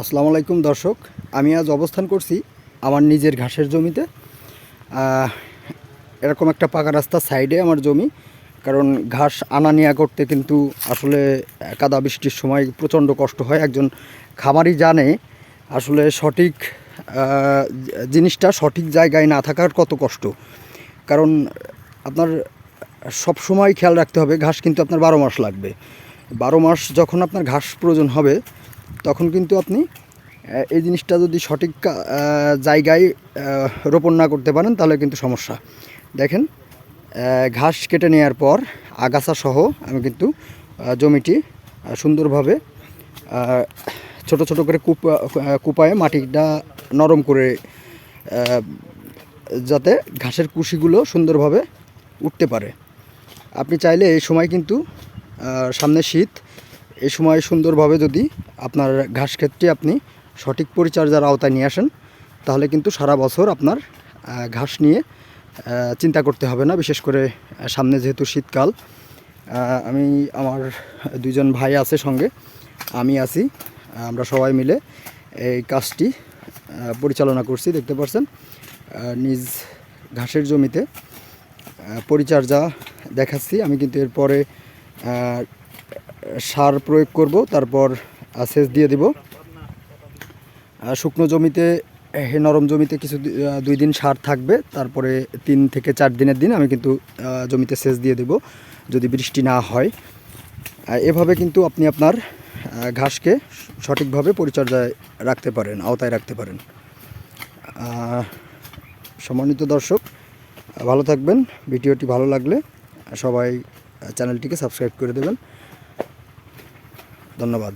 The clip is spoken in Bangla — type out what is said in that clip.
আসসালামু আলাইকুম দর্শক। আমি আজ অবস্থান করছি আমার নিজের ঘাসের জমিতে। এরকম একটা পাকা রাস্তা সাইডে আমার জমি। কারণ ঘাস আনা নেওয়া করতে কিন্তু আসলে কাদা বৃষ্টির সময় প্রচণ্ড কষ্ট হয়। একজন খামারি জানে আসলে সঠিক জিনিসটা সঠিক জায়গায় না থাকার কত কষ্ট। কারণ আপনার সব সময় খেয়াল রাখতে হবে, ঘাস কিন্তু আপনার বারো মাস লাগবে। বারো মাস যখন আপনার ঘাস প্রয়োজন হবে তখন কিন্তু আপনি এই জিনিসটা যদি সঠিক জায়গায় রোপণ না করতে পারেন, তাহলে কিন্তু সমস্যা। দেখেন ঘাস কেটে নেওয়ার পর আগাছা সহ আমি কিন্তু জমিটি সুন্দরভাবে ছোট ছোট করে কুপা কুপায়ে মাটিটা নরম করে যাতে ঘাসের কুশিগুলো সুন্দরভাবে উঠতে পারে। আপনি চাইলে এই সময় কিন্তু সামনে শীত এই সময় সুন্দরভাবে যদি আপনার ঘাস ক্ষেত্রে আপনি সঠিক পরিচর্যার আওতায় নিয়ে আসেন, তাহলে কিন্তু সারা বছর আপনার ঘাস নিয়ে চিন্তা করতে হবে না, বিশেষ করে সামনে যেহেতু শীতকাল। আমি আমার দুইজন ভাই আছে সঙ্গে, আমি আছি, আমরা সবাই মিলে এই কাজটি পরিচালনা করছি, দেখতে পাচ্ছেন। নিজ ঘাসের জমিতে পরিচর্যা দেখাচ্ছি। আমি কিন্তু এরপরে সার প্রয়োগ করব, তারপর সেচ দিয়ে দিব। শুকনো জমিতে নরম জমিতে কিছু দুই দিন সার থাকবে, তারপরে তিন থেকে চার দিনের দিন আমি কিন্তু জমিতে সেচ দিয়ে দেব, যদি বৃষ্টি না হয়। এভাবে কিন্তু আপনি আপনার ঘাসকে সঠিকভাবে পরিচর্যায় রাখতে পারেন, আওতায় রাখতে পারেন। সম্মানিত দর্শক, ভালো থাকবেন, ভিডিওটি ভালো লাগলে সবাই চ্যানেলটিকে সাবস্ক্রাইব করে দেবেন। ধন্যবাদ।